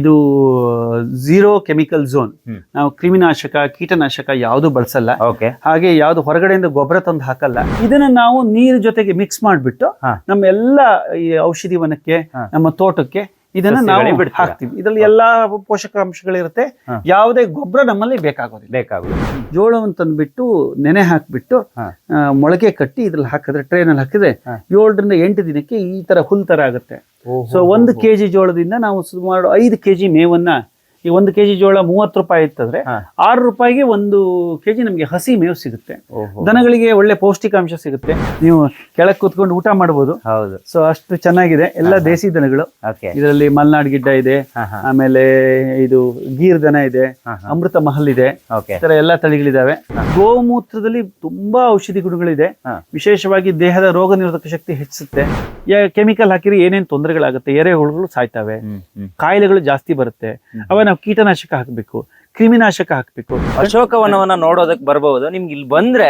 ಇದು zero chemical zone ನಾವು ಕ್ರಿಮಿನಾಶಕ ಕೀಟನಾಶಕ ಯಾವುದು ಬಳಸಲ್ಲ. ಓಕೆ ಹಾಗೆ ಯಾವ್ದು ಹೊರಗಡೆಯಿಂದ ಗೊಬ್ಬರ ತಂದು ಹಾಕಲ್ಲ. ಇದನ್ನ ನಾವು ನೀರ್ ಜೊತೆಗೆ ಮಿಕ್ಸ್ ಮಾಡ್ಬಿಟ್ಟು. ನಮ್ಮ ಎಲ್ಲ ಈ ಔಷಧಿ ವನಕ್ಕೆ ನಮ್ಮ ತೋಟಕ್ಕೆ ಇದನ್ನ ನಾವು ಹಾಕ್ತೀವಿ. ಇದರಲ್ಲಿ ಹಾಕ್ತಿವಿ ಇದ್ರಲ್ಲಿ ಎಲ್ಲಾ ಪೋಷಕಾಂಶಗಳಿರುತ್ತೆ. ಯಾವುದೇ ಗೊಬ್ಬರ ನಮ್ಮಲ್ಲಿ ಬೇಕಾಗೋದಿಲ್ಲ. ಬೇಕಾಗುದು ಜೋಳವನ್ನು ತಂದ್ಬಿಟ್ಟು ನೆನೆ ಹಾಕ್ಬಿಟ್ಟು ಮೊಳಕೆ ಕಟ್ಟಿ ಇದ್ರಲ್ಲಿ ಹಾಕಿದ್ರೆ ಟ್ರೈನಲ್ಲಿ ಹಾಕಿದ್ರೆ. ಏಳರಿಂದ ಎಂಟು ದಿನಕ್ಕೆ ಈ ತರ ಹುಲ್ ತರ ಆಗುತ್ತೆ. ಸೊ ಒಂದು ಕೆಜಿ ಜೋಳದಿಂದ ನಾವು ಸುಮಾರು ಐದು ಕೆಜಿ ಮೇವನ್ನ ಈ ಒಂದು ಕೆಜಿ ಜೋಳ ಮೂವತ್ತು ರೂಪಾಯಿ ಇತ್ತಂದ್ರೆ. ಆರು ರೂಪಾಯಿಗೆ ಒಂದು ಕೆಜಿ ನಮಗೆ ಹಸಿ ಮೇವು ಸಿಗುತ್ತೆ. ದನಗಳಿಗೆ ಒಳ್ಳೆ ಪೌಷ್ಟಿಕಾಂಶ ಸಿಗುತ್ತೆ. ನೀವು ಕೆಳಕ್ಕೆ ಕೂತ್ಕೊಂಡು ಊಟ ಮಾಡಬಹುದು ಹೌದು. ಸೊ ಅಷ್ಟು ಚೆನ್ನಾಗಿದೆ. ಎಲ್ಲ ದೇಸಿ ದನಗಳು. ಇದರಲ್ಲಿ ಮಲ್ನಾಡ್ ಗಿಡ್ಡ ಇದೆ. ಆಮೇಲೆ ಇದು ಗೀರ್ ದನ ಇದೆ. ಅಮೃತ ಮಹಲ್ ಇದೆ. ಓಕೆ. ಈ ತರ ಎಲ್ಲಾ ತಳಿಗಳಿದಾವೆ. ಗೋಮೂತ್ರದಲ್ಲಿ ತುಂಬಾ ಔಷಧಿ ಗುಣಗಳಿದೆ. ವಿಶೇಷವಾಗಿ ದೇಹದ ರೋಗ ನಿರೋಧಕ ಶಕ್ತಿ ಹೆಚ್ಚಿಸುತ್ತೆ. ಕೆಮಿಕಲ್ ಹಾಕಿದ್ರೆ ಏನೇನ್ ತೊಂದರೆಗಳಾಗುತ್ತೆ? ಎರೆಹುಳುಗಳು ಸಾಯ್ತವೆ. ಕಾಯಿಲೆಗಳು ಜಾಸ್ತಿ ಬರುತ್ತೆ. ಅವ ನಾವು ಕೀಟನಾಶಕ ಹಾಕ್ಬೇಕು ಕ್ರಿಮಿನಾಶಕ ಹಾಕ್ಬೇಕು. ಅಶೋಕವನವನ್ನ ನೋಡೋದಕ್ಕೆ ಬರಬಹುದು ನಿಮ್ಗೆ ಇಲ್ಲಿ ಬಂದ್ರೆ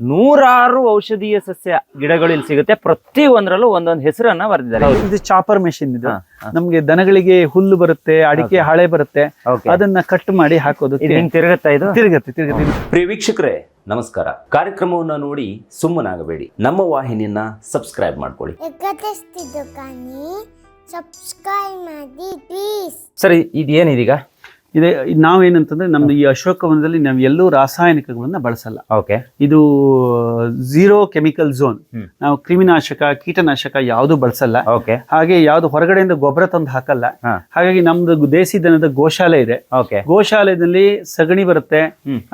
ನೂರಾರು ಔಷಧೀಯ ಸಸ್ಯ ಗಿಡಗಳು ಇಲ್ಲಿ ಸಿಗುತ್ತೆ. ಪ್ರತಿ ಒಂದ್ರಲ್ಲೂ ಒಂದೊಂದು ಹೆಸರನ್ನ ಬರೆದಿದ್ದಾರೆ. ಇದು ಚಾಪರ್ ಮೆಷಿನ್ ಇದು. ನಮ್ಗೆ ದನಗಳಿಗೆ ಹುಲ್ಲು ಬರುತ್ತೆ ಅಡಿಕೆ ಹಾಳೆ ಬರುತ್ತೆ. ಅದನ್ನ ಕಟ್ ಮಾಡಿ ಹಾಕೋದು ತಿರುಗುತ್ತಾ ಇದು? ತಿರುಗತ್ತೆ ತಿರುಗತ್ತೆ. ಪ್ರಿಯ ವೀಕ್ಷಕರೇ ನಮಸ್ಕಾರ. ಕಾರ್ಯಕ್ರಮವನ್ನ ನೋಡಿ ಸುಮ್ಮನಾಗಬೇಡಿ. ನಮ್ಮ ವಾಹಿನಿಯನ್ನ ಸಬ್ಸ್ಕ್ರೈಬ್ ಮಾಡ್ಕೊಳ್ಳಿ. ಸಬ್ಸ್ಕ್ರೈಬ್ ಮಾಡಿ ಪ್ಲೀಸ್ ಸರಿ ಇದೇನಿದೀಗ? ಇದೆ ನಾವೇನಂತಂದ್ರೆ ನಮ್ದು ಈ ಅಶೋಕವನದಲ್ಲಿ ನಾವು ಎಲ್ಲೂ ರಾಸಾಯನಿಕಗಳನ್ನ ಬಳಸಲ್ಲ. ಓಕೆ ಇದು ಝೀರೋ ಕೆಮಿಕಲ್ ಝೋನ್ ನಾವು ಕ್ರಿಮಿನಾಶಕ ಕೀಟನಾಶಕ ಯಾವುದು ಬಳಸಲ್ಲ. ಓಕೆ ಹಾಗೆ ಯಾವ್ದು ಹೊರಗಡೆಯಿಂದ ಗೊಬ್ಬರ ತಂದು ಹಾಕಲ್ಲ. ಹಾಗಾಗಿ ನಮ್ದು ದೇಸಿ ದನದ ಗೋಶಾಲೆ ಇದೆ. ಓಕೆ ಗೋಶಾಲೆಯಲ್ಲಿ ಸಗಣಿ ಬರುತ್ತೆ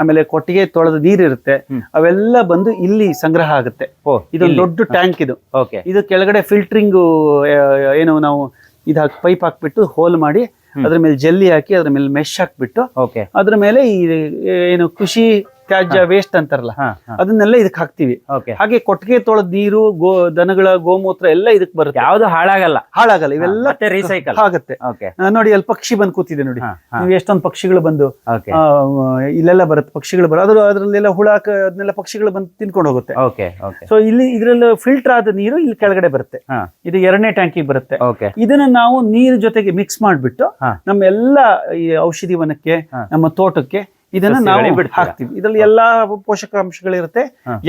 ಆಮೇಲೆ ಕೊಟ್ಟಿಗೆ ತೊಳೆದ ನೀರಿರುತ್ತೆ. ಇರುತ್ತೆ ಅವೆಲ್ಲ ಬಂದು ಇಲ್ಲಿ ಸಂಗ್ರಹ ಆಗುತ್ತೆ. ಓ ಇದೊಂದು ದೊಡ್ಡ ಟ್ಯಾಂಕ್ ಇದು. ಓಕೆ ಇದು ಕೆಳಗಡೆ ಫಿಲ್ಟರಿಂಗ್ ಏನು ನಾವು ಇದು ಹಾಕಿ ಪೈಪ್ ಹಾಕ್ಬಿಟ್ಟು ಹೋಲ್ ಮಾಡಿ ಅದ್ರ ಮೇಲೆ ಜಲ್ಲಿ ಹಾಕಿ ಅದ್ರ ಮೇಲೆ ಮೆಶ್ ಹಾಕ್ಬಿಟ್ಟು ಓಕೆ ಅದ್ರ ಮೇಲೆ ಈ ಏನು ಕೃಷಿ ತ್ಯಾಜ್ಯ ವೇಸ್ಟ್ ಅಂತಾರಲ್ಲ ಅದನ್ನೆಲ್ಲ ಇದಕ್ಕೆ ಹಾಕ್ತಿವಿ. ಹಾಗೆ ಕೊಟ್ಟಿಗೆ ತೊಳೆದ ನೀರು ಗೋ ದನಗಳ ಗೋಮೂತ್ರ ಎಲ್ಲ ಇದಕ್ಕೆ ಬರುತ್ತೆ. ಯಾವ್ದು ಹಾಳಾಗಲ್ಲ. ಹಾಳಾಗಲ್ಲ ಇವೆಲ್ಲ ರೀಸೈಕಲ್ ಆಗುತ್ತೆ ನೋಡಿ ಅಲ್ಲಿ ಪಕ್ಷಿ ಬಂದು ಕೂತಿದೆ ನೋಡಿ. ನೀವು ಎಷ್ಟೊಂದು ಪಕ್ಷಿಗಳು ಬಂದು ಇಲ್ಲೆಲ್ಲ ಬರುತ್ತೆ ಪಕ್ಷಿಗಳು ಬರೋ ಅದ್ರ ಅದ್ರಲ್ಲೆಲ್ಲ ಹುಳ ಕ- ಅದನ್ನೆಲ್ಲ ಪಕ್ಷಿಗಳು ಬಂದು ತಿನ್ಕೊಂಡು ಹೋಗುತ್ತೆ. ಸೊ ಇಲ್ಲಿ ಇದ್ರಲ್ಲಿ ಫಿಲ್ಟರ್ ಆದ ನೀರು ಇಲ್ಲಿ ಕೆಳಗಡೆ ಬರುತ್ತೆ. ಇದು ಎರಡನೇ ಟ್ಯಾಂಕಿಗೆ ಬರುತ್ತೆ. ಇದನ್ನ ನಾವು ನೀರ್ ಜೊತೆಗೆ ಮಿಕ್ಸ್ ಮಾಡ್ಬಿಟ್ಟು. ನಮ್ಮ ಎಲ್ಲ ಈ ಔಷಧಿ ವನಕ್ಕೆ ನಮ್ಮ ತೋಟಕ್ಕೆ ಇದನ್ನ ನಾವು ಹಾಕ್ತೀವಿ. ಇದರಲ್ಲಿ ಎಲ್ಲಾ ಪೋಷಕಾಂಶಗಳಿರುತ್ತೆ.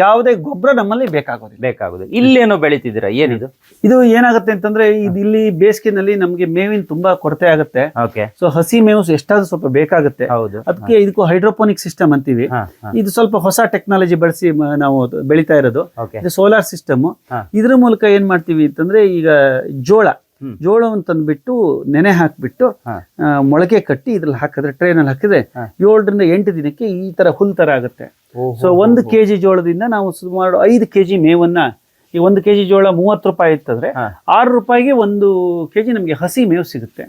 ಯಾವುದೇ ಗೊಬ್ಬರ ನಮ್ಮಲ್ಲಿ ಬೇಕಾಗೋದಿಲ್ಲ. ಬೇಕಾಗುದು ಇಲ್ಲೇನೋ ಬೆಳಿತಿದ್ದೀರಾ? ಏನಿದು? ಇದು ಏನಾಗುತ್ತೆ ಅಂತಂದ್ರೆ ಇದು ಇಲ್ಲಿ ಬೇಸಿಗೆನಲ್ಲಿ ನಮ್ಗೆ ಮೇವಿನ ತುಂಬಾ ಕೊರತೆ ಆಗುತ್ತೆ. ಸೊ ಹಸಿ ಮೇವು ಎಷ್ಟಾದ್ರೂ ಸ್ವಲ್ಪ ಬೇಕಾಗುತ್ತೆ. ಹೌದು. ಅದಕ್ಕೆ ಇದಕ್ಕೂ ಹೈಡ್ರೋಪೋನಿಕ್ ಸಿಸ್ಟಮ್ ಅಂತೀವಿ. ಇದು ಸ್ವಲ್ಪ ಹೊಸ ಟೆಕ್ನಾಲಜಿ ಬಳಸಿ ನಾವು ಬೆಳಿತಾ ಇರೋದು. ಇದು ಸೋಲಾರ್ ಸಿಸ್ಟಮ್. ಇದ್ರ ಮೂಲಕ ಏನ್ ಮಾಡ್ತೀವಿ ಅಂತಂದ್ರೆ ಈಗ ಜೋಳ. ಜೋಳವನ್ನು ತಂದ್ಬಿಟ್ಟು ನೆನೆ ಹಾಕ್ಬಿಟ್ಟು ಮೊಳಕೆ ಕಟ್ಟಿ ಇದ್ರಲ್ಲಿ ಹಾಕಿದ್ರೆ ಟ್ರೈನಲ್ಲಿ ಹಾಕಿದ್ರೆ. ಏಳರಿಂದ ಎಂಟು ದಿನಕ್ಕೆ ಈ ತರ ಹುಲ್ ತರ ಆಗುತ್ತೆ. ಸೊ ಒಂದು ಕೆಜಿ ಜೋಳದಿಂದ ನಾವು ಸುಮಾರು ಐದು ಕೆಜಿ ಮೇವನ್ನ ಈ ಒಂದು ಕೆಜಿ ಜೋಳ ಮೂವತ್ತು ರೂಪಾಯಿ ಇತ್ತಂದ್ರೆ. ಆರು ರೂಪಾಯಿಗೆ ಒಂದು ಕೆಜಿ ನಮಗೆ ಹಸಿ ಮೇವು ಸಿಗುತ್ತೆ.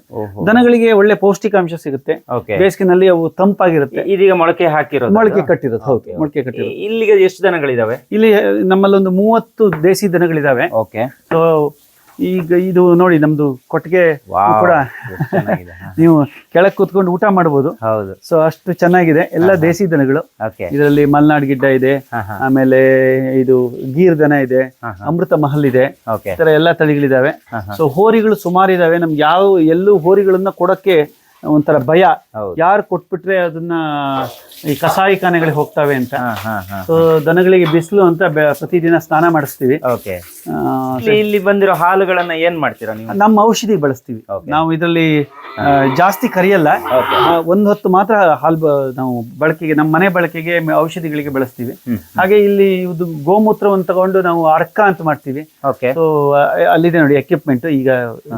ದನಗಳಿಗೆ ಒಳ್ಳೆ ಪೌಷ್ಟಿಕಾಂಶ ಸಿಗುತ್ತೆ. ಬೇಸಿಗೆನಲ್ಲಿ ಅವು ತಂಪಾಗಿರುತ್ತೆ. ಇದೀಗ ಮೊಳಕೆ ಹಾಕಿರೋದು ಮೊಳಕೆ ಕಟ್ಟಿರೋದು ಹೌದು ಮೊಳಕೆ ಕಟ್ಟಿರೋದು. ಇಲ್ಲಿಗೆ ಎಷ್ಟು ದನಗಳಿದಾವೆ? ಇಲ್ಲಿ ನಮ್ಮಲ್ಲಿ ಒಂದು ಮೂವತ್ತು ದೇಸಿ ದನಗಳಿದಾವೆ. ಓಕೆ ಸೊ ಈಗ ಇದು ನೋಡಿ ನಮ್ದು ಕೊಟ್ಟಿಗೆ ಕೂಡ ನೀವು ಕೆಳಗೆ ಕೂತ್ಕೊಂಡು ಊಟ ಮಾಡ್ಬೋದು. ಹೌದು. ಸೊ ಅಷ್ಟು ಚೆನ್ನಾಗಿದೆ. ಎಲ್ಲ ದೇಸಿ ದನಗಳು. ಓಕೆ ಇದರಲ್ಲಿ ಮಲ್ನಾಡ್ ಗಿಡ್ಡ ಇದೆ. ಹಾ ಹಾ. ಆಮೇಲೆ ಇದು ಗೀರ್ ದನ ಇದೆ. ಅಮೃತ ಮಹಲ್ ಇದೆ. ಓಕೆ ಈ ತರ ಎಲ್ಲಾ ತಳಿಗಳಿದಾವೆ. ಸೊ ಹೋರಿಗಳು ಸುಮಾರು ಇದಾವೆ ನಮ್ಗೆ ಯಾವ ಎಲ್ಲೂ ಹೋರಿಗಳನ್ನ ಕೊಡಕ್ಕೆ ಒಂಥರ ಭಯ. ಹೌದು. ಯಾರು ಕೊಟ್ಬಿಟ್ರೆ ಅದನ್ನ ಈ ಕಸಾಯಿಖಾನೆಗಳಿಗೆ ಹೋಗ್ತವೆ ಅಂತ. ಹಾ ಹಾ ಹಾ ಸೊ ದನಗಳಿಗೆ ಬಿಸಿಲು ಅಂತ ಬೆ- ಪ್ರತಿದಿನ ಸ್ನಾನ ಮಾಡಿಸ್ತೀವಿ. ಓಕೆ ಇಲ್ಲಿ ಇಲ್ಲಿ ಬಂದಿರೋ ಹಾಲುಗಳನ್ನ ಏನ್ ಮಾಡ್ತೀರಾ ನೀವು? ನಮ್ಮ ಔಷಧಿ ಬಳಸ್ತೀವಿ. ನಾವು ಇದರಲ್ಲಿ ಜಾಸ್ತಿ ಕರಿಯಲ್ಲ. ಒಂದ್ ಹೊತ್ತು ಮಾತ್ರ ಹಾಲು ನಾವು ಬಳಕೆಗೆ ನಮ್ಮ ಮನೆ ಬಳಕೆಗೆ ಔಷಧಿಗಳಿಗೆ ಬಳಸ್ತೀವಿ. ಹಾಗೆ ಇಲ್ಲಿ ಇದು ಗೋಮೂತ್ರವನ್ನು ತಗೊಂಡು ನಾವು ಅರ್ಕ ಅಂತ ಮಾಡ್ತೀವಿ. ಸೊ ಅಲ್ಲಿದೆ ನೋಡಿ ಎಕ್ವಿಪ್ಮೆಂಟ್ ಈಗ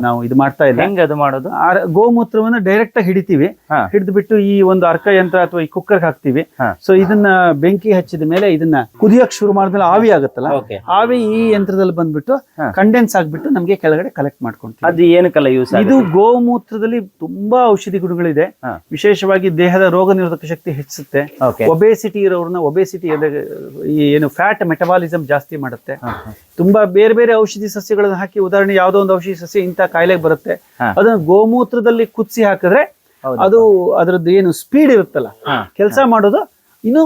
ನಾವು ಇದು ಮಾಡ್ತಾ ಇಲ್ಲ. ಹೆಂಗ್ ಅದು ಮಾಡೋದು? ಗೋಮೂತ್ರವನ್ನು ಡೈರೆಕ್ಟ್ ಆಗಿ ಹಿಡಿತೀವಿ. ಹಿಡಿದು ಬಿಟ್ಟು ಈ ಒಂದು ಅರ್ಕ ಯಂತ್ರ ಅಥವಾ ಈ ಕುಕ್ಕರ್ ಹಾಕ್ತಿವಿ. ಸೊ ಇದನ್ನ ಬೆಂಕಿ ಹಚ್ಚಿದ ಮೇಲೆ ಇದನ್ನ ಕುದಿಯಕ್ ಶುರು ಮಾಡಿದ್ಮೇಲೆ ಆವಿ ಆಗುತ್ತಲ್ಲ? ಆವಿ ಈ ಯಂತ್ರದಲ್ಲಿ ಬಂದ್ಬಿಟ್ಟು ಕಂಡೆನ್ಸ್ ಆಗ್ಬಿಟ್ಟು ನಮ್ಗೆ ಕೆಳಗಡೆ ಕಲೆಕ್ಟ್ ಮಾಡ್ಕೊಂತೀವಿ ಅದು ಏನಕ್ಕೆಲ್ಲ ಯೂಸ್ ಇದು ಗೋಮೂತ್ರದಲ್ಲಿ ತುಂಬಾ ಔಷಧಿ ಗುಣಗಳಿದೆ. ವಿಶೇಷವಾಗಿ ದೇಹದ ರೋಗ ನಿರೋಧಕ ಶಕ್ತಿ ಹೆಚ್ಚಿಸುತ್ತೆ. ಒಬೇಸಿಟಿ ಇರೋರ್ನ ಒಬೇಸಿಟಿ ಏನು ಫ್ಯಾಟ್ ಮೆಟಬಾಲಿಸಮ್ ಜಾಸ್ತಿ ಮಾಡುತ್ತೆ. ತುಂಬಾ ಬೇರೆ ಬೇರೆ ಔಷಧಿ ಸಸ್ಯಗಳನ್ನ ಹಾಕಿ ಉದಾಹರಣೆ ಯಾವ್ದೋ ಒಂದು ಔಷಧಿ ಸಸ್ಯ ಇಂತ ಕಾಯಿಲೆಗೆ ಬರುತ್ತೆ. ಅದನ್ನ ಗೋಮೂತ್ರದಲ್ಲಿ ಕುದಿಸಿ ಹಾಕಿದ್ರೆ ಅದು ಅದರದ್ದು ಏನು ಸ್ಪೀಡ್ ಇರುತ್ತಲ್ಲ. ಕೆಲಸ ಮಾಡೋದು ಇನ್ನು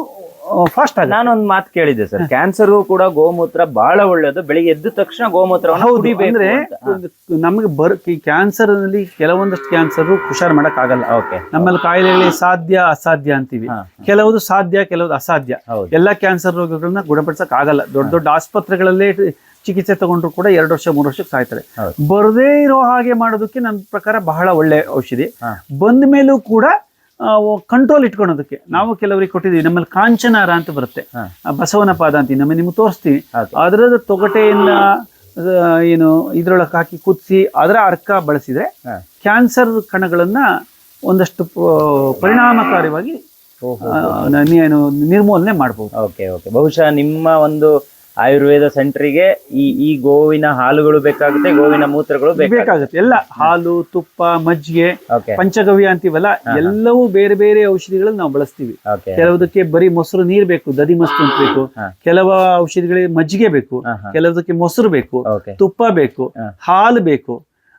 ಫಾಸ್ಟ್ ಆಗುತ್ತೆ. ನಾನೊಂದು ಮಾತು ಕೇಳಿದ್ದೆ ಸರ್. ಕ್ಯಾನ್ಸರ್ ಕೂಡ ಗೋಮೂತ್ರ ಬಹಳ ಒಳ್ಳೇದು. ಬೆಳಿಗ್ಗೆ ಎದ್ದ ತಕ್ಷಣ ಗೋಮೂತ್ರವನ್ನು ಹೌದು ಕುಡಿಬೇಕು ಅಂದ್ರೆ ಅಂತ. ನಮಗೆ ಬರ್ ಕ್ಯಾನ್ಸರ್ನಲ್ಲಿ ಕೆಲವೊಂದಷ್ಟು ಕ್ಯಾನ್ಸರ್ ಹುಷಾರ್ ಮಾಡಕ್ ಆಗಲ್ಲ ನಮ್ಮಲ್ಲಿ ಕಾಯಿಲೆಗಳಿಗೆ ಸಾಧ್ಯ ಅಸಾಧ್ಯ ಅಂತೀವಿ. ಹಾ, ಕೆಲವುದು ಸಾಧ್ಯ ಕೆಲವುದು ಅಸಾಧ್ಯ. ಹೌದು. ಎಲ್ಲಾ ಕ್ಯಾನ್ಸರ್ ರೋಗಗಳನ್ನ ಗುಣಪಡಿಸಕ್ ಆಗಲ್ಲ ದೊಡ್ಡ ದೊಡ್ಡ ಆಸ್ಪತ್ರೆಗಳಲ್ಲೇ ಚಿಕಿತ್ಸೆ ತಗೊಂಡ್ರು ಕೂಡ ಎರಡು ವರ್ಷ ಮೂರು ವರ್ಷಕ್ಕೆ ಸಾಯ್ತಾರೆ ಹೌದು. ಬರದೇ ಇರೋ ಹಾಗೆ ಮಾಡೋದಕ್ಕೆ ನನ್ನ ಪ್ರಕಾರ ಬಹಳ ಒಳ್ಳೆ ಔಷಧಿ. ಹಾ. ಬಂದ ಮೇಲೂ ಕೂಡ ಕಂಟ್ರೋಲ್ ಇಟ್ಕೊಳೋದಕ್ಕೆ. ನಾವು ಕೆಲವರಿಗೆ ಕೊಟ್ಟಿದ್ದೀವಿ ನಮ್ಮಲ್ಲಿ ಕಾಂಚನಾರ ಅಂತ ಬರುತ್ತೆ. ಬಸವನ ಪಾದ ಅಂತ ನಮ್ಮ ನಿಮ್ಗೆ ತೋರಿಸ್ತೀವಿ ಅದರ ತೊಗಟೆಯಿಂದ ತೊಗಟೆಯನ್ನ ಏನು ಇದ್ರೊಳಗೆ ಹಾಕಿ ಕುದಿಸಿ ಅದರ ಅರ್ಕ ಬಳಸಿದ್ರೆ ಕ್ಯಾನ್ಸರ್ ಕಣಗಳನ್ನ ಒಂದಷ್ಟು ಪರಿಣಾಮಕಾರಿಯಾಗಿ ಏನು ನಿರ್ಮೂಲನೆ ಮಾಡಬಹುದು ಓಕೆ ಓಕೆ. ಬಹುಶಃ ನಿಮ್ಮ ಒಂದು ಆಯುರ್ವೇದ ಸೆಂಟ್ರಿಗೆ ಈ ಈ ಗೋವಿನ ಹಾಲುಗಳು ಬೇಕಾಗುತ್ತೆ ಗೋವಿನ ಮೂತ್ರಗಳು ಬೇಕಾಗುತ್ತೆ. ಎಲ್ಲ ಹಾಲು ತುಪ್ಪ ಮಜ್ಜಿಗೆ ಪಂಚಗವ್ಯ ಅಂತೀವಲ್ಲ ಎಲ್ಲವೂ ಬೇರೆ ಬೇರೆ ಔಷಧಿಗಳನ್ನ ನಾವು ಬಳಸ್ತೀವಿ. ಕೆಲವುದಕ್ಕೆ ಬರೀ ಮೊಸರು ನೀರ್ ಬೇಕು ದದಿ ಮಸ್ತು ಅಂತ ಬೇಕು. ಕೆಲವು ಔಷಧಿಗಳಿಗೆ ಮಜ್ಜಿಗೆ ಬೇಕು. ಕೆಲವುದಕ್ಕೆ ಮೊಸರು ಬೇಕು ತುಪ್ಪ ಬೇಕು ಹಾಲು ಬೇಕು.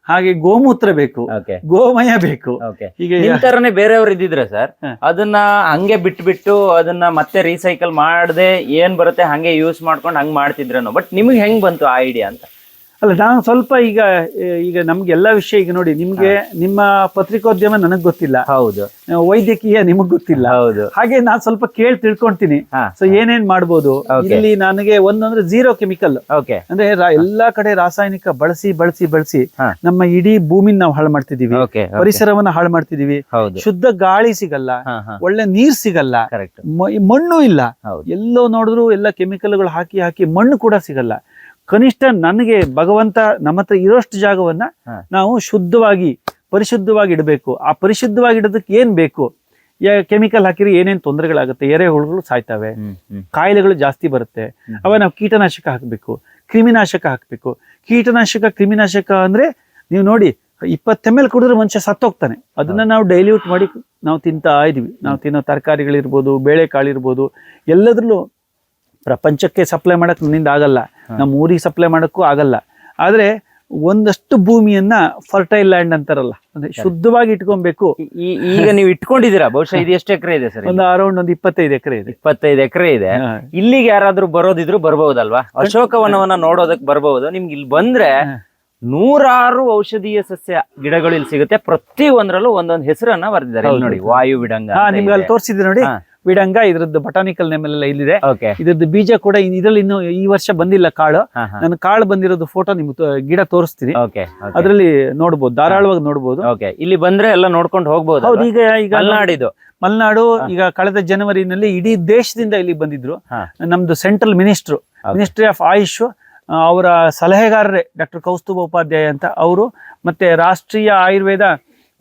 ಹಾಗೆ ಗೋಮೂತ್ರ ಬೇಕು. ಗೋಮಯ ಬೇಕು. ನಿಮ್ ತರನೇ ಬೇರೆಯವ್ರು ಇದ್ದಿದ್ರೆ ಸರ್ ಅದನ್ನ ಹಂಗೆ ಬಿಟ್ಬಿಟ್ಟು ಅದನ್ನ ಮತ್ತೆ ರೀಸೈಕಲ್ ಮಾಡದೆ ಏನ್ ಬರುತ್ತೆ ಹಂಗೆ ಯೂಸ್ ಮಾಡ್ಕೊಂಡು ಹಂಗ್ ಮಾಡ್ತಿದ್ರೇನೋ. ಬಟ್ ನಿಮ್ಗೆ ಹೆಂಗ್ ಬಂತು ಆ ಐಡಿಯಾ ಅಂತ? ಅಲ್ಲ ನಾನು ಸ್ವಲ್ಪ ಈಗ ಈಗ ನಮ್ಗೆ ಎಲ್ಲ ವಿಷಯ ಈಗ ನೋಡಿ ನಿಮ್ಗೆ ನಿಮ್ಮ ಪತ್ರಿಕೋದ್ಯಮ ನನಗ್ ಗೊತ್ತಿಲ್ಲ. ಹೌದು. ವೈದ್ಯಕೀಯ ನಿಮಗ್ ಗೊತ್ತಿಲ್ಲ. ಹೌದು. ಹಾಗೆ ನಾನ್ ಸ್ವಲ್ಪ ಕೇಳಿ ತಿಳ್ಕೊಂತೀನಿ. ಸೊ ಏನೇನ್ ಮಾಡ್ಬೋದು? ಇಲ್ಲಿ ನನಗೆ ಒಂದಂದ್ರೆ ಜೀರೋ ಕೆಮಿಕಲ್ ಓಕೆ ಅಂದ್ರೆ ಎಲ್ಲಾ ಕಡೆ ರಾಸಾಯನಿಕ ಬಳಸಿ ಬಳಸಿ ಬಳಸಿ ನಮ್ಮ ಇಡೀ ಭೂಮಿನ ನಾವು ಹಾಳು ಮಾಡ್ತಿದೀವಿ. ಪರಿಸರವನ್ನ ಹಾಳು ಮಾಡ್ತಿದೀವಿ. ಶುದ್ಧ ಗಾಳಿ ಸಿಗಲ್ಲ. ಒಳ್ಳೆ ನೀರ್ ಸಿಗಲ್ಲ. ಮಣ್ಣು ಇಲ್ಲ. ಎಲ್ಲೋ ನೋಡಿದ್ರು ಎಲ್ಲ ಕೆಮಿಕಲ್ಗಳು ಹಾಕಿ ಹಾಕಿ ಮಣ್ಣು ಕೂಡ ಸಿಗಲ್ಲ. ಕನಿಷ್ಠ ನನಗೆ ಭಗವಂತ ನಮ್ಮ ಹತ್ರ ಇರೋಷ್ಟು ಜಾಗವನ್ನ ನಾವು ಶುದ್ಧವಾಗಿ ಪರಿಶುದ್ಧವಾಗಿ ಇಡಬೇಕು. ಆ ಪರಿಶುದ್ಧವಾಗಿ ಇಡೋದಕ್ಕೆ ಏನ್ ಬೇಕು? ಕೆಮಿಕಲ್ ಹಾಕಿದ್ರೆ ಏನೇನು ತೊಂದರೆಗಳಾಗುತ್ತೆ? ಎರೆಹುಳುಗಳು ಸಾಯ್ತವೆ. ಕಾಯಿಲೆಗಳು ಜಾಸ್ತಿ ಬರುತ್ತೆ. ಅವ ನಾವು ಕೀಟನಾಶಕ ಹಾಕಬೇಕು. ಕ್ರಿಮಿನಾಶಕ ಹಾಕಬೇಕು. ಕೀಟನಾಶಕ ಕ್ರಿಮಿನಾಶಕ ಅಂದ್ರೆ ನೀವು ನೋಡಿ ಇಪ್ಪತ್ತು ಎಂ ಎಲ್ ಕುಡಿದ್ರೆ ಮನುಷ್ಯ ಸತ್ತೋಗ್ತಾನೆ. ಅದನ್ನ ನಾವು ಡೈಲ್ಯೂಟ್ ಮಾಡಿ ನಾವು ತಿಂತಾ ಇದೀವಿ. ನಾವು ತಿನ್ನೋ ತರಕಾರಿಗಳಿರ್ಬೋದು ಬೇಳೆಕಾಳಿರ್ಬೋದು ಎಲ್ಲದ್ರಲ್ಲೂ ಪ್ರಪಂಚಕ್ಕೆ ಸಪ್ಲೈ ಮಾಡಕ್ ನನ್ನಿಂದ ಆಗಲ್ಲ. ನಮ್ಮ ಊರಿಗೆ ಸಪ್ಲೈ ಮಾಡೋಕ್ಕೂ ಆಗಲ್ಲ. ಆದ್ರೆ ಒಂದಷ್ಟು ಭೂಮಿಯನ್ನ ಫರ್ಟೈಲ್ ಲ್ಯಾಂಡ್ ಅಂತಾರಲ್ಲ ಅಂದ್ರೆ ಶುದ್ಧವಾಗಿ ಇಟ್ಕೊಬೇಕು. ಈಗ ನೀವು ಇಟ್ಕೊಂಡಿದ್ದೀರಾ? ಬಹುಶಃ ಇದು ಎಷ್ಟು ಎಕರೆ ಇದೆ ಸರ್ ಒಂದು ಅರೌಂಡ್ ಒಂದು ಇಪ್ಪತ್ತೈದು ಎಕರೆ ಇದೆ. ಇಪ್ಪತ್ತೈದು ಎಕರೆ ಇದೆ. ಇಲ್ಲಿಗೆ ಯಾರಾದ್ರೂ ಬರೋದಿದ್ರು ಬರ್ಬಹುದಲ್ವಾ? ಅಶೋಕವನವನ್ನ ನೋಡೋದಕ್ಕೆ ಬರಬಹುದು. ನಿಮ್ಗೆ ಇಲ್ಲಿ ಬಂದ್ರೆ. ನೂರಾರು ಔಷಧೀಯ ಸಸ್ಯ ಗಿಡಗಳು ಇಲ್ಲಿ ಸಿಗುತ್ತೆ. ಪ್ರತಿ ಒಂದ್ರಲ್ಲೂ ಒಂದೊಂದು ಹೆಸರನ್ನ ಬರ್ದಿದ್ದಾರೆ. ನೋಡಿ ವಾಯು ಬಿಡಂಗ ನಿಮ್ಗೆ ಅಲ್ಲಿ ತೋರಿಸಿದ್ರೆ ನೋಡಿ. ವಿಡಂಗ ಇದ್ರದ್ದು ಬಟಾನಿಕಲ್ ನೇಮ್ ಎಲ್ಲ ಇಲ್ಲಿದೆ ಇದ್ರದ್ದು ಬೀಜ ಕೂಡ ಇದ್ರಲ್ಲಿ ಇನ್ನು ಈ ವರ್ಷ ಬಂದಿಲ್ಲ ಕಾಳು. ನಾನು ಕಾಳು ಬಂದಿರೋದು ಫೋಟೋ ನಿಮ್ಗೆ ಗಿಡ ತೋರಿಸ್ತೀನಿ. ಅದ್ರಲ್ಲಿ ನೋಡ್ಬೋದು ಧಾರಾಳವಾಗಿ ನೋಡ್ಬೋದು. ಇಲ್ಲಿ ಬಂದ್ರೆ ಎಲ್ಲ ನೋಡ್ಕೊಂಡು ಹೋಗ್ಬೋದು ಹೌದು ಈಗ ಈಗ ಮಲ್ನಾಡಿದು. ಮಲ್ನಾಡು ಈಗ ಕಳೆದ ಜನವರಿನಲ್ಲಿ ಇಡೀ ದೇಶದಿಂದ ಇಲ್ಲಿ ಬಂದಿದ್ರು. ನಮ್ದು central minister ministry of AYUSH ಅವರ ಸಲಹೆಗಾರರೇ ಡಾಕ್ಟರ್ ಕೌಸ್ತುಭ ಉಪಾಧ್ಯಾಯ ಅಂತ ಅವರು ಮತ್ತೆ Rashtriya Ayurveda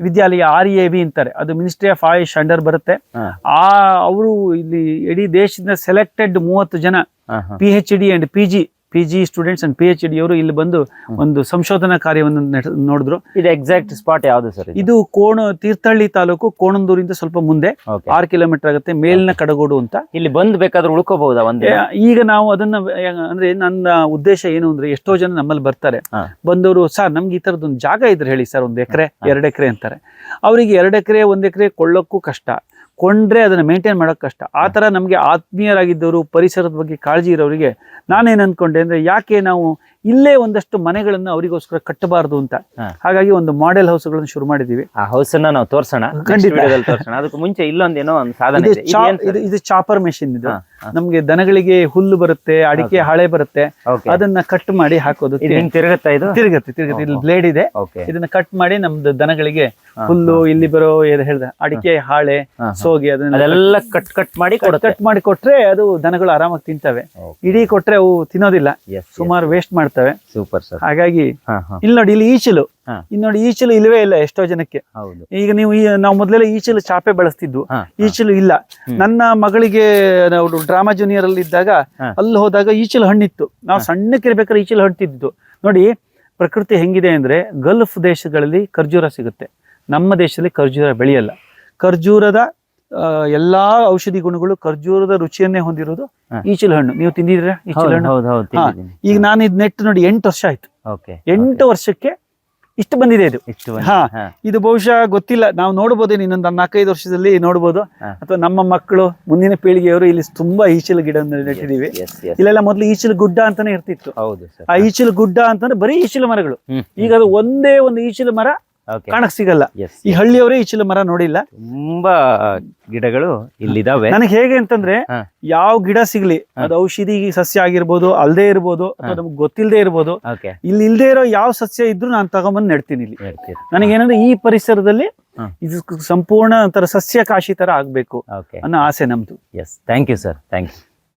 Vidyalaya R A B ಅಂತಾರೆ. ಅದು ಮಿನಿಸ್ಟ್ರಿ ಆಫ್ ಆಯುಷ್ ಅಂಡರ್ ಬರುತ್ತೆ. ಆ ಅವರು ಇಲ್ಲಿ ಇಡೀ ದೇಶದಿಂದ ಸೆಲೆಕ್ಟೆಡ್ ಮೂವತ್ತು ಜನ. P H D and P G P G students and P H D ಅವರು ಇಲ್ಲಿ ಬಂದು ಒಂದು ಸಂಶೋಧನಾ ಕಾರ್ಯವನ್ನು ನೋಡಿದ್ರು. ಇದು ಎಕ್ಸಾಕ್ಟ್ ಸ್ಪಾಟ್ ಯಾವುದು ಸರ್ ಇದು? ಕೋಣ ತೀರ್ಥಹಳ್ಳಿ ತಾಲೂಕು ಕೋಣಂದೂರಿಂದ ಸ್ವಲ್ಪ ಮುಂದೆ ಆರ್ ಕಿಲೋಮೀಟರ್ ಆಗುತ್ತೆ ಮೇಲಿನ ಕಡಗೋಡು ಅಂತ. ಇಲ್ಲಿ ಬಂದ್ ಬೇಕಾದ್ರೆ ಉಳ್ಕೋಬಹುದಾ ಒಂದೇ? ಈಗ ನಾವು ಅದನ್ನ ಅಂದ್ರೆ ನನ್ನ ಉದ್ದೇಶ ಏನು ಅಂದ್ರೆ ಎಷ್ಟೋ ಜನ ನಮ್ಮಲ್ಲಿ ಬರ್ತಾರೆ. ಬಂದವರು ಸರ್ ನಮ್ಗೆ ಈ ತರದೊಂದು ಜಾಗ ಇದ್ರೆ ಹೇಳಿ ಸರ್ ಒಂದ್ ಎಕರೆ ಎರಡು ಎಕರೆ ಅಂತಾರೆ. ಅವರಿಗೆ ಎರಡು ಎಕರೆ ಒಂದ್ ಎಕರೆ ಕೊಳ್ಳೋಕ್ಕೂ ಕಷ್ಟ. ಕೊಂಡ್ರೆ ಅದನ್ನ ಮೇಂಟೈನ್ ಮಾಡೋಕ್ ಕಷ್ಟ. ಆ ತರ ನಮ್ಗೆ ಆತ್ಮೀಯರಾಗಿದ್ದವರು ಪರಿಸರದ ಬಗ್ಗೆ ಕಾಳಜಿ ಇರೋರಿಗೆ ನಾನೇನ್ ಅನ್ಕೊಂಡೆ ಅಂದ್ರೆ ಯಾಕೆ ನಾವು ಇಲ್ಲೇ ಒಂದಷ್ಟು ಮನೆಗಳನ್ನ ಅವರಿಗೋಸ್ಕರ ಕಟ್ಟಬಾರದು ಅಂತ. ಹಾಗಾಗಿ ಒಂದು ಮಾಡೆಲ್ ಹೌಸ್ಗಳನ್ನು ಶುರು ಮಾಡಿದ್ದೀವಿ ಆ ಹೌಸನ್ನ ನಾವು ತೋರ್ಸೋಣ. ಖಂಡಿತ. ಅದಕ್ಕೆ ಮುಂಚೆ ಇಲ್ಲೊಂದೇನೋ ಒಂದು ಸಾಧನ ಇದು ಚಾಪರ್ ಮೆಷಿನ್ ಇದು. ನಮ್ಗೆ ದನಗಳಿಗೆ ಹುಲ್ಲು ಬರುತ್ತೆ ಅಡಿಕೆ ಹಾಳೆ ಬರುತ್ತೆ. ಅದನ್ನ ಕಟ್ ಮಾಡಿ ಹಾಕೋದು. ತಿರುಗತ್ತಾ ಇದು? ತಿರುಗತ್ತೆ ತಿರುಗತ್ತೆ. ಇಲ್ಲಿ ಬ್ಲೇಡ್ ಇದೆ. ಇದನ್ನ ಕಟ್ ಮಾಡಿ ನಮ್ದು ದನಗಳಿಗೆ ಹುಲ್ಲು ಇಲ್ಲಿ ಬರೋ ಏನ್ ಹೇಳ್ದ ಅಡಿಕೆ ಹಾಳೆ. ಸೋಗಿ ಅದನ್ನೆಲ್ಲ ಕಟ್ ಕಟ್ ಮಾಡಿ ಕಟ್ ಮಾಡಿ ಕೊಟ್ರೆ ಅದು ದನಗಳು ಆರಾಮಾಗಿ ತಿಂತವೆ. ಇಡೀ ಕೊಟ್ರೆ ಅವು ತಿನ್ನೋದಿಲ್ಲ. ಸುಮಾರು ವೇಸ್ಟ್ ಮಾಡ್ತವೆ. ಸೂಪರ್ ಸರ್ ಹಾಗಾಗಿ ಇಲ್ಲಿ ನೋಡಿ ಇಲ್ಲಿ ಈಚಲು ಇಲ್ಲಿ ನೋಡಿ ಈಚಲು ಇಲ್ವೇ ಇಲ್ಲ ಎಷ್ಟೋ ಜನಕ್ಕೆ. ಈಗ ನೀವು ಈ ನಾವು ಮೊದಲೆಲ್ಲ ಈಚಲು ಚಾಪೆ ಬಳಸ್ತಿದ್ವು. ಈಚಲು ಇಲ್ಲ. ನನ್ನ ಮಗಳಿಗೆ ನಾವು ಡ್ರಾಮಾ ಜೂನಿಯರ್ ಅಲ್ಲಿ ಇದ್ದಾಗ ಅಲ್ಲಿ ಹೋದಾಗ ಈಚಲು ಹಣ್ಣಿತ್ತು. ನಾವು ಸಣ್ಣಕ್ಕಿರ್ಬೇಕಾದ್ರೆ ಈಚಲು ಹಣ್ತಿದ್ದು ನೋಡಿ ಪ್ರಕೃತಿ ಹೆಂಗಿದೆ ಅಂದ್ರೆ ಗಲ್ಫ್ ದೇಶಗಳಲ್ಲಿ ಖರ್ಜೂರ ಸಿಗುತ್ತೆ. ನಮ್ಮ ದೇಶದಲ್ಲಿ ಖರ್ಜೂರ ಬೆಳೆಯಲ್ಲ. ಖರ್ಜೂರದ ಎಲ್ಲಾ ಔಷಧಿ ಗುಣಗಳು ಖರ್ಜೂರದ ರುಚಿಯನ್ನೇ ಹೊಂದಿರೋದು ಈಚಲ ಹಣ್ಣು. ನೀವು ತಿಂದಿದ್ರೆ ಈಚಲು ಹಣ್ಣು? ಈಗ ನಾನು ಇದ್ ನೆಟ್ ನೋಡಿ ಎಂಟು ವರ್ಷ ಆಯ್ತು. ಎಂಟು ವರ್ಷಕ್ಕೆ ಇಷ್ಟು ಬಂದಿದೆ ಇದು. ಇಷ್ಟು ಹಾ. ಇದು ಬಹುಶಃ ಗೊತ್ತಿಲ್ಲ. ನಾವು ನೋಡ್ಬೋದು ಇನ್ನೊಂದು ನಾಲ್ಕೈದು ವರ್ಷದಲ್ಲಿ ನೋಡ್ಬೋದು. ಹಾ. ಅಥವಾ ನಮ್ಮ ಮಕ್ಕಳು ಮುಂದಿನ ಪೀಳಿಗೆಯವರು ಇಲ್ಲಿ ತುಂಬಾ ಈಚಲು ಗಿಡ ನೆಟ್ಟಿದೀವಿ. ಇಲ್ಲೆಲ್ಲ ಮೊದಲು ಈಚಲು ಗುಡ್ಡ ಅಂತಾನೆ ಇರ್ತಿತ್ತು. ಹೌದು ಆ ಈಚಲು ಗುಡ್ಡ ಅಂತಂದ್ರೆ ಬರೀ ಈಚಲು ಮರಗಳು. ಈಗ ಅದು ಒಂದೇ ಒಂದು ಈಚಲು ಮರ ಕಾಣಕ್ ಸಿಗಲ್ಲ. ಈ ಹಳ್ಳಿಯವರೇ ಈಚಲು ಮರ ನೋಡಿಲ್ಲ. ತುಂಬಾ ಗಿಡಗಳು ಇಲ್ಲಿದಾವೆ. ನನಗೆ ಹೇಗೆ ಅಂತಂದ್ರೆ. ಯಾವ ಗಿಡ ಸಿಗ್ಲಿ ಅದು ಔಷಧಿ ಸಸ್ಯ ಆಗಿರ್ಬೋದು ಅಲ್ದೇ ಇರ್ಬೋದು ಅಥವಾ ನಮ್ಗೆ ಗೊತ್ತಿಲ್ಲದೆ ಇರ್ಬೋದು ಇಲ್ಲಿ ಇಲ್ದೇ ಇರೋ ಯಾವ ಸಸ್ಯ ಇದ್ರೂ ನಾನು ತಗೊಂಬಂದು ನೆಡ್ತೀನಿ ಇಲ್ಲಿ. ನನಗೆ ನನಗೇನಂದ್ರೆ ಈ ಪರಿಸರದಲ್ಲಿ ಇದು ಸಂಪೂರ್ಣ ಒಂಥರ ಸಸ್ಯ ಕಾಶಿ ತರ ಆಗ್ಬೇಕು ಅನ್ನೋ ಆಸೆ ನಮ್ದು. Yes thank you sir thank you